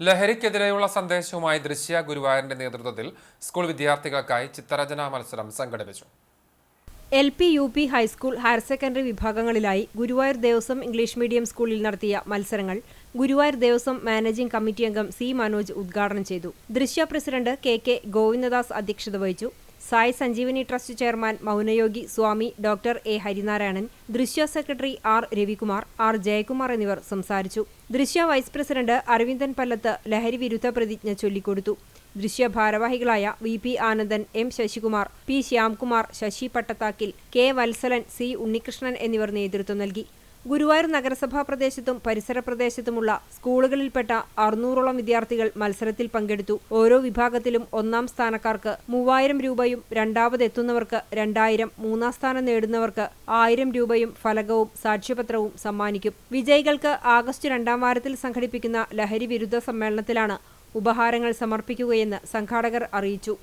ലഹരിക്കെതിരെയുള്ള സന്ദേശവുമായി ദൃശ്യ ഗുരുവായൂരിന്റെ നേതൃത്വത്തിൽ സ്കൂൾ വിദ്യാർത്ഥികൾക്കായി ചിത്രരചനാ മത്സരം സംഘടിപ്പിച്ചു. L P U P high school higher secondary വിഭാഗങ്ങളിലായി Guruvayur Devaswom English medium സ്കൂളിൽ നടത്തിയ മത്സരങ്ങൾ ഗുരുവായൂർ ദേവസ്വം മാനേജിംഗ് കമ്മിറ്റി അംഗം സി മനോജ് ഉദ്ഘാടനം ചെയ്തു. Drishya president K K Govindadas അധ്യക്ഷത വഹിച്ചു. Sai Sanjeevani trust chairman Mounayogi Swami doctor A Harinarayanan Drishya secretary R Ravikumar R Jayakumar എന്നിവർ സംസാരിച്ചു. ദൃശ്യ വൈസ് പ്രസിഡന്റ് അരവിന്ദൻ പല്ലത്ത് ലഹരി വിരുദ്ധ പ്രതിജ്ഞ ചൊല്ലിക്കൊടുത്തു. ദൃശ്യ ഭാരവാഹികളായ V P Anandan M Sasikumar P Shyamkumar Sasi Pattathakkil K Valsalan C Unnikrishnan എന്നിവർ നേതൃത്വം നൽകി. ഗുരുവായൂർ നഗരസഭാ പ്രദേശത്തും പരിസര പ്രദേശത്തുമുള്ള സ്കൂളുകളിൽപ്പെട്ട അറുന്നൂറോളം വിദ്യാർത്ഥികൾ മത്സരത്തിൽ പങ്കെടുത്തു. ഓരോ വിഭാഗത്തിലും ഒന്നാം സ്ഥാനക്കാർക്ക് മൂവായിരം രൂപയും രണ്ടാമതെത്തുന്നവർക്ക് രണ്ടായിരം മൂന്നാം സ്ഥാനം നേടുന്നവർക്ക് ആയിരം രൂപയും ഫലകവും സാക്ഷ്യപത്രവും സമ്മാനിക്കും. വിജയികൾക്ക് ആഗസ്റ്റ് രണ്ടാം വാരത്തിൽ സംഘടിപ്പിക്കുന്ന ലഹരി വിരുദ്ധ സമ്മേളനത്തിലാണ് ഉപഹാരങ്ങൾ സമർപ്പിക്കുകയെന്ന് സംഘാടകർ അറിയിച്ചു.